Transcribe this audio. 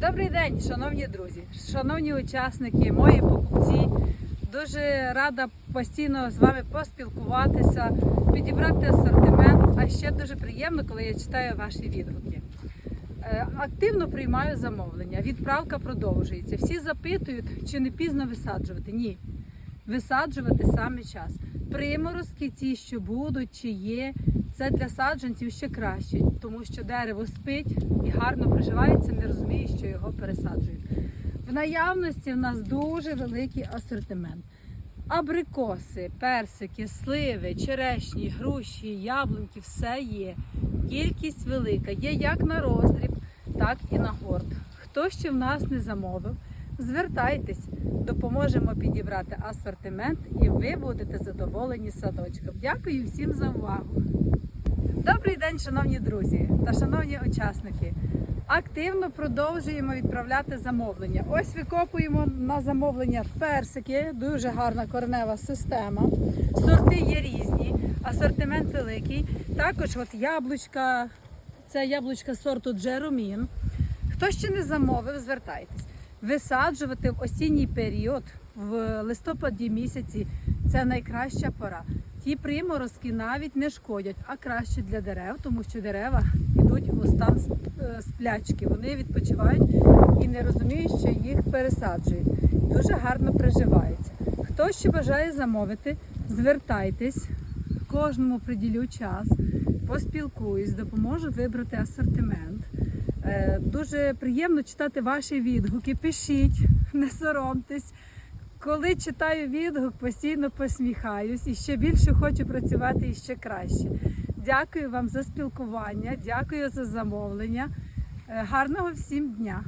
Добрий день, шановні друзі, шановні учасники, мої покупці. Дуже рада постійно з вами поспілкуватися, підібрати асортимент. А ще дуже приємно, коли я читаю ваші відгуки. Е, Активно приймаю замовлення. Відправка продовжується. Всі запитують, чи не пізно висаджувати. Ні. Висаджувати саме час. Приморозки ті, що будуть, чи є, це для саджанців ще краще, тому що дерево спить і гарно приживається, не розуміє, що його пересаджують. В наявності в нас дуже великий асортимент. Абрикоси, персики, сливи, черешні, груші, яблуньки все є. Кількість велика. Є як на роздріб, так і на горд. Хто ще в нас не замовив, звертайтесь, допоможемо підібрати асортимент і ви будете задоволені садочком. Дякую всім за увагу. Добрий день, шановні друзі та шановні учасники. Активно продовжуємо відправляти замовлення. Ось викопуємо на замовлення персики, дуже гарна коренева система. Сорти є різні, асортимент великий. Також от яблучка, це яблучка сорту Джеромін. Хто ще не замовив, звертайтесь. Висаджувати в осінній період, в листопаді місяці це найкраща пора. Ті приморозки навіть не шкодять, а краще для дерев, тому що дерева йдуть у стан е, сплячки. Вони відпочивають і не розуміють, що їх пересаджують. Дуже гарно приживаються. Хто ще бажає замовити, звертайтесь, кожному приділю час, поспілкуюсь, допоможу вибрати асортимент. Е, Дуже приємно читати ваші відгуки. Пишіть, не соромтесь. Коли читаю відгук, постійно посміхаюсь і ще більше хочу працювати і ще краще. Дякую вам за спілкування, дякую за замовлення. Е, Гарного всім дня!